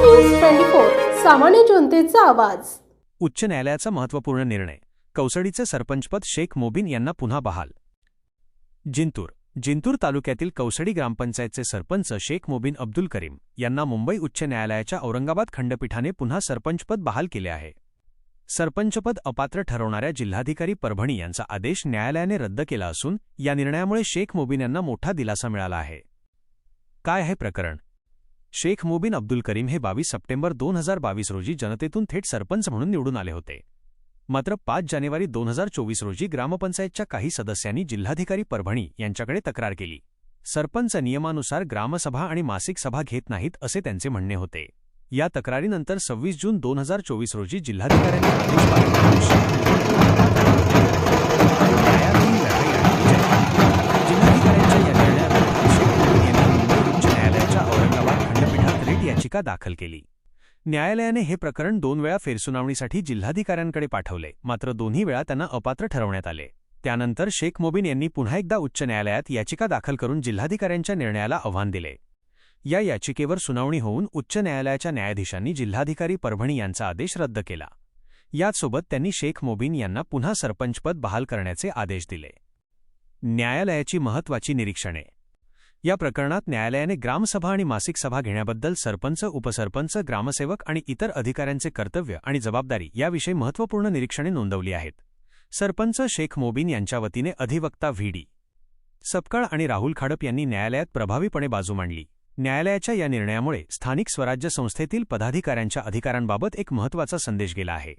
News twenty four सामान्य जनतेचा आवाज. उच्च न्यायालयाचा महत्त्वपूर्ण निर्णय. कौसडीचे सरपंचपद शेख मोबिन यांना पुन्हा बहाल. जिंतूर. जिंतूर तालुक्यातील कौसडी ग्रामपंचायतचे सरपंच शेख मोबिन अब्दुल करीम यांना मुंबई उच्च न्यायालयाच्या औरंगाबाद खंडपीठाने पुन्हा सरपंचपद बहाल केले आहे. सरपंचपद अपात्र ठरवणाऱ्या जिल्हाधिकारी परभणी यांचा आदेश न्यायालयाने रद्द केला असून या निर्णयामुळे शेख मोबिन यांना मोठा दिलासा मिळाला आहे. काय आहे प्रकरण? शेख मोबिन अब्दुल करीम हे बावीस सप्टेंबर दोन हजार बावीस रोजी जनतेतून थेट सरपंच म्हणून निवडून आले होते. मात्र पाच जानेवारी दोन हजार चोवीस रोजी ग्रामपंचायतच्या काही सदस्यांनी जिल्हाधिकारी परभणी यांच्याकडे तक्रार केली. सरपंच नियमानुसार ग्रामसभा आणि मासिक सभा घेत नाहीत असे त्यांचे म्हणणे होते. या तक्रारीनंतर सव्वीस जून दोन हजार चोवीस रोजी जिल्हाधिकाऱ्यांनी याचिका दाखल केली. न्यायालयाने हे प्रकरण दोन वेळा फेरसुनावणीसाठी जिल्हाधिकाऱ्यांकडे पाठवले मात्र दोन्ही वेळा त्यांना अपात्र ठरवण्यात आले. त्यानंतर शेख मोबिन यांनी पुन्हा एकदा उच्च न्यायालयात याचिका दाखल करून जिल्हाधिकाऱ्यांच्या निर्णयाला आव्हान दिले. या याचिकेवर सुनावणी होऊन उच्च न्यायालयाच्या न्यायाधीशांनी जिल्हाधिकारी परभणी यांचा आदेश रद्द केला. याचसोबत त्यांनी शेख मोबिन यांना पुन्हा सरपंचपद बहाल करण्याचे आदेश दिले. न्यायालयाची महत्त्वाची निरीक्षणे. या प्रकरणात न्यायालयाने ग्रामसभा आणि मासिक सभा घेण्याबद्दल सरपंच उपसरपंच ग्रामसेवक आणि इतर अधिकाऱ्यांचे कर्तव्य आणि जबाबदारी याविषयी महत्त्वपूर्ण निरीक्षणे नोंदवली आहेत. सरपंच शेख मोबीन यांच्या वतीने अधिवक्ता व्हीडी सपकाळ आणि राहुल खाडप यांनी न्यायालयात प्रभावीपणे बाजू मांडली. न्यायालयाच्या या निर्णयामुळे स्थानिक स्वराज्य संस्थेतील पदाधिकाऱ्यांच्या अधिकारांबाबत एक महत्त्वाचा संदेश गेला आहे.